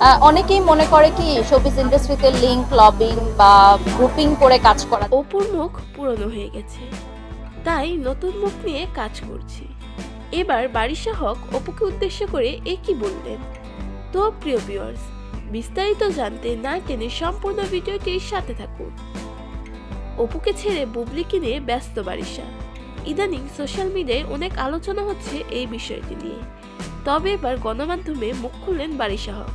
অনেকেই মনে করে কি শোপিস ইন্ডাস্ট্রিতে লিঙ্ক লবিং বা গ্রুপিং করে কাজ করা অপুর মুখ পুরনো হয়ে গেছে। তাই নতুন মুখ নিয়ে কাজ করছি। এবার বারিশা হক অপুকে উদ্দেশ্য করে এ কি বললেন? তো প্রিয় ভিউয়ার্স বিস্তারিত জানতে না টেনে সম্পূর্ণ ভিডিওটির সাথে থাকুন। অপুকে ছেড়ে বুবলিকে নিয়ে ব্যস্ত বারিশা। ইদানিং সোশ্যাল মিডিয়ায় অনেক আলোচনা হচ্ছে এই বিষয়টি নিয়ে। তবে এবার গণমাধ্যমে মুখ খুললেন বারিশা হক।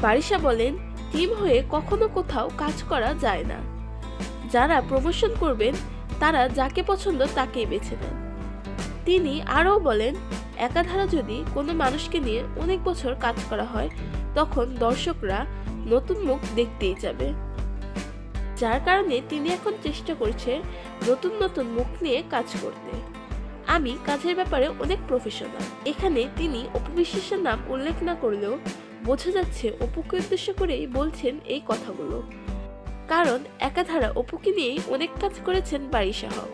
বারিশা বলেন, টিম হয়ে কখনো কোথাও কাজ করা যায় না। যারা প্রমোশন করবেন, তারা যাকে পছন্দ তাকেই বেছে নেন। তিনি আরও বলেন, একাধারা যদি কোনো মানুষকে নিয়ে অনেক বছর কাজ করা হয়, তখন দর্শকরা নতুন মুখ দেখতেই যাবে। যার কারণে তিনি এখন চেষ্টা করছে নতুন নতুন মুখ নিয়ে কাজ করতে। আমি কাজের ব্যাপারে অনেক প্রফেশনাল এখানে তিনি অপবিশ্বাসের নাম উল্লেখ না করলেও বোঝা যাচ্ছে অপুকে উদ্দেশ্য করেই বলছেন এই কথাগুলো। কারণ একাধারা অপুকে নিয়েই অনেক কাজ করেছেন হক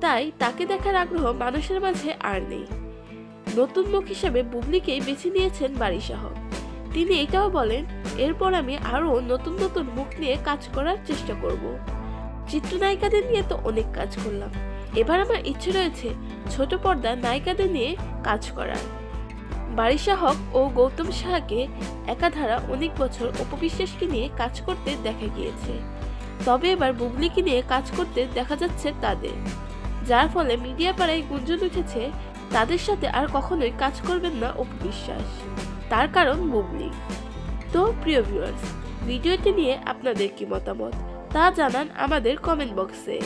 তাই তাকে দেখার আগ্রহ মানুষের মাঝে আর নেই। নতুন মুখ হিসাবে বুবলিকেই বেছে নিয়েছেন হক তিনি এটাও বলেন, এরপর আমি আরও নতুন নতুন মুখ নিয়ে কাজ করার চেষ্টা করব। চিত্রনায়িকাদের নিয়ে তো অনেক কাজ করলাম। এবার আমার ইচ্ছে রয়েছে ছোট পর্দা নায়িকাদের নিয়ে কাজ করার। বারিশা হক ও গৌতম সাহাকে একাধারা অনেক বছর অপবিশ্বাসকে নিয়ে কাজ করতে দেখা গিয়েছে। তবে এবার বুবলিকে নিয়ে কাজ করতে দেখা যাচ্ছে তাদের। যার ফলে মিডিয়া পাড়ায় গুঞ্জন উঠেছে, তাদের সাথে আর কখনোই কাজ করবেন না অপবিশ্বাস। তার কারণ বুবলি। তো প্রিয় ভিউয়ার্স ভিডিওটি নিয়ে আপনাদের কি মতামত? তা জানান আমাদের কমেন্ট বক্সে